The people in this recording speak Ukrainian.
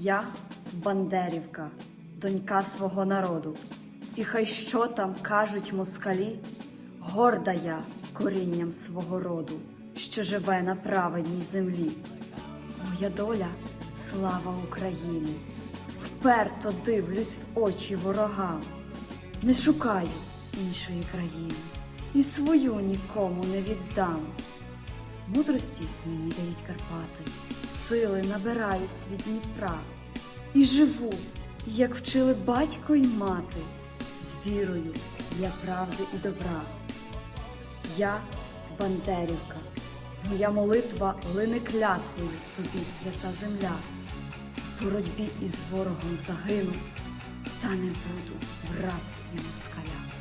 Я Бандерівка, донька свого народу. І хай що там кажуть москалі, горда я корінням свого роду, що живе на праведній землі. Моя доля слава України. Вперто дивлюсь в очі ворогам. Не шукаю іншої країни і свою нікому не віддам. Мудрості мені дають Карпати, сили набираюсь від Дніпра і живу, як вчили батько й мати, з вірою для правди і добра. Я Бандерівка, моя молитва лине клятвою тобі, свята земля. В боротьбі із ворогом загину, та не буду в рабстві москаля.